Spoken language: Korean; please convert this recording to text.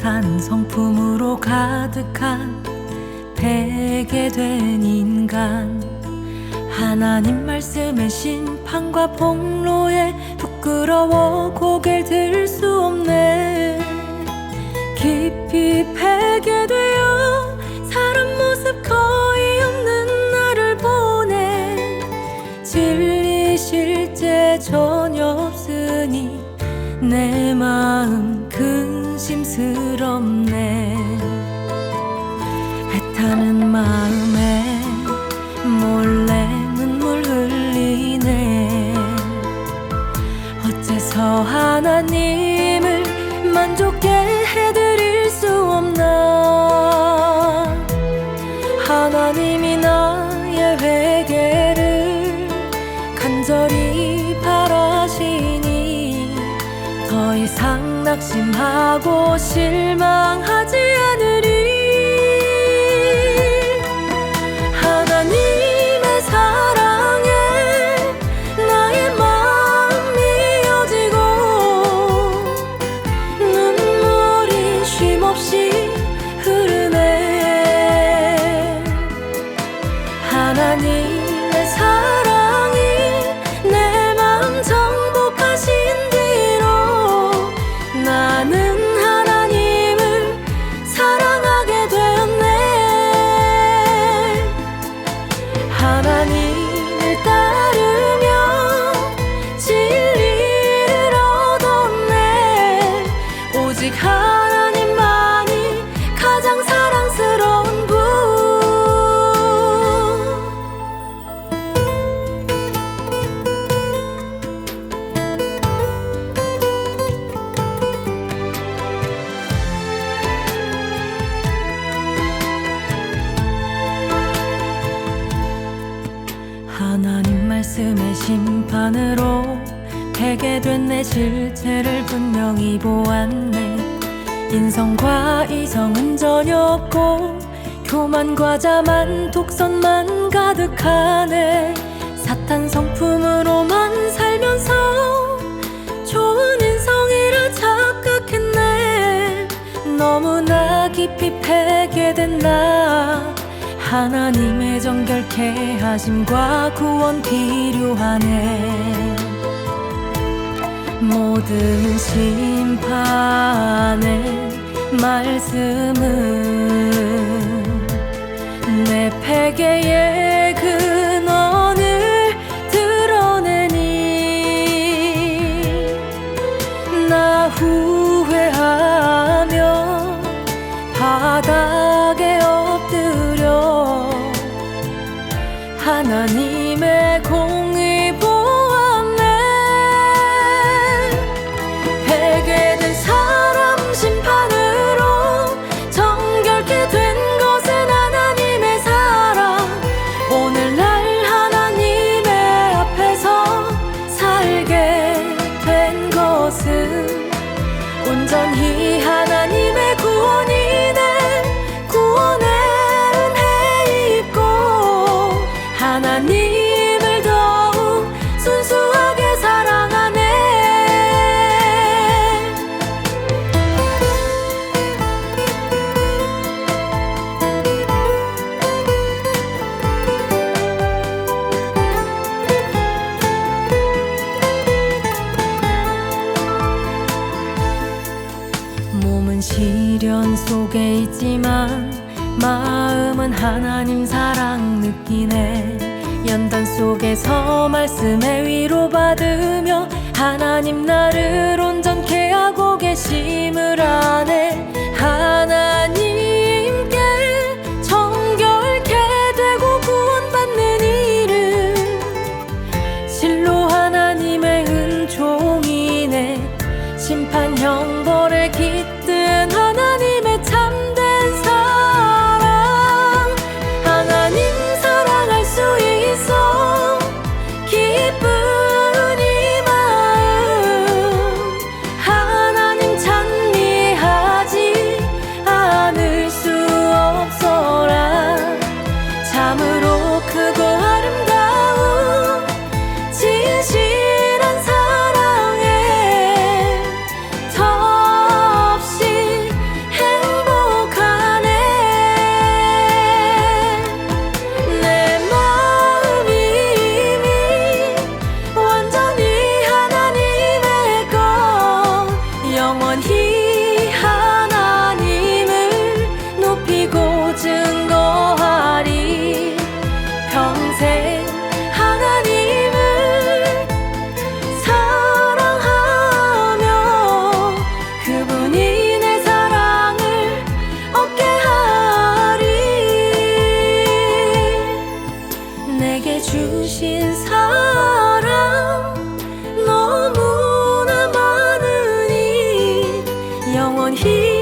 사탄 성품으로 가득한 베게 된 인간. 하나님 말씀의 심판과 폭로에 부끄러워 고개를 들 수 없네. 깊이 베게 되어 사람 모습 거의 없는 나를 보내. 진리 실제 전혀 없으니 내 마음 이상 낙심하고 실망하지 않으리. 하나님의 사랑에 나의 마음이 이어지고 눈물이 쉼없이 흐르네. 하나님의 사랑 하나님 말씀의 심판으로 베게 된 내 실체를 분명히 보았네. 인성과 이성은 전혀 없고 교만과 자만 독선만 가득하네. 사탄 성품으로만 살면서 좋은 인성이라 착각했네. 너무나 깊이 패게 된다 하나님의 정결케 하심과 구원 필요하네. 모든 심판의 말씀은 내 패계의 속에 있지만 마음은 하나님 사랑 느끼네. 연단 속에서 말씀에 위로 받으며 하나님 나를 온전케 하고 계심을 아네. 하나님 너무나 많으니 영원히